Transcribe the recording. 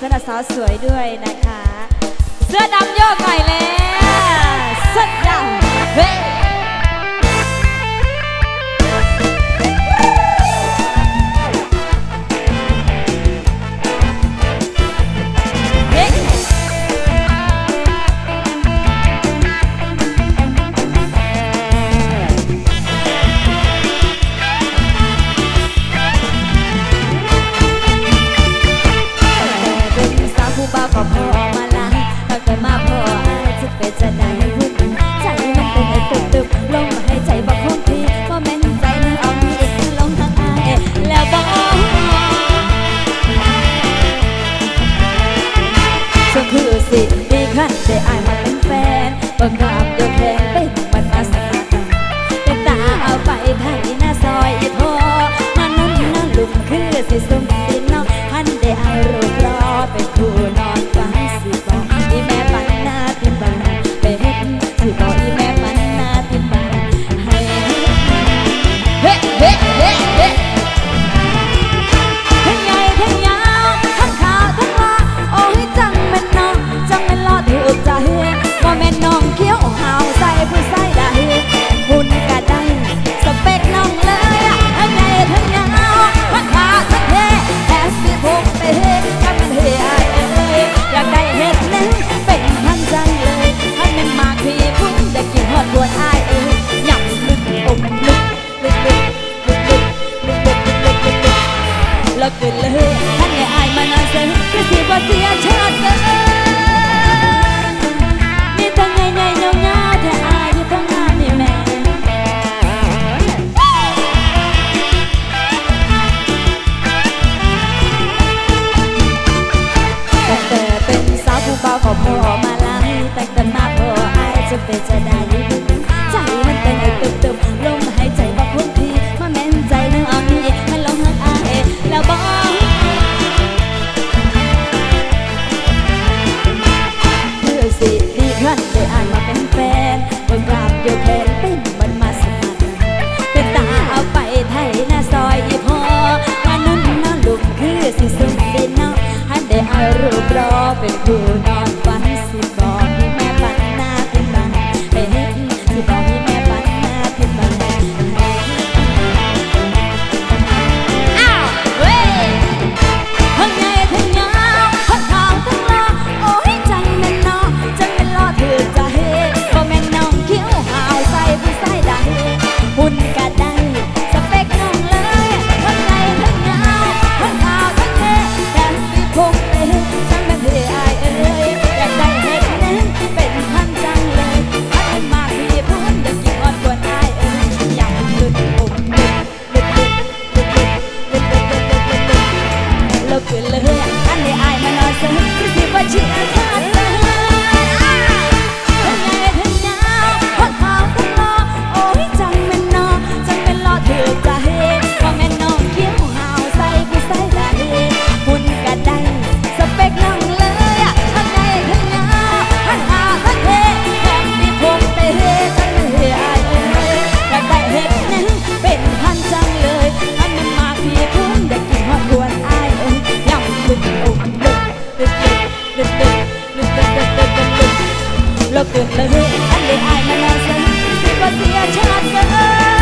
เสื้อสาวสวยด้วยนะคะ เสื้อดำโยกหน่อยแล้ว เดืแรงไปบุกบันมาสาเป็นตาเอาไปไทยน้าซอยทอมันนั้นน่าลุมคือสิสุ่มสิน้องพันได้เอารูปรอเป็นคุณ ก็พอมาลังแต่ตั้งมาพออายจะเป็นจะได้ perro para perdonar lộc tuyệt lời hứa anh để ai mà lo sợ xin qua tia chát vỡ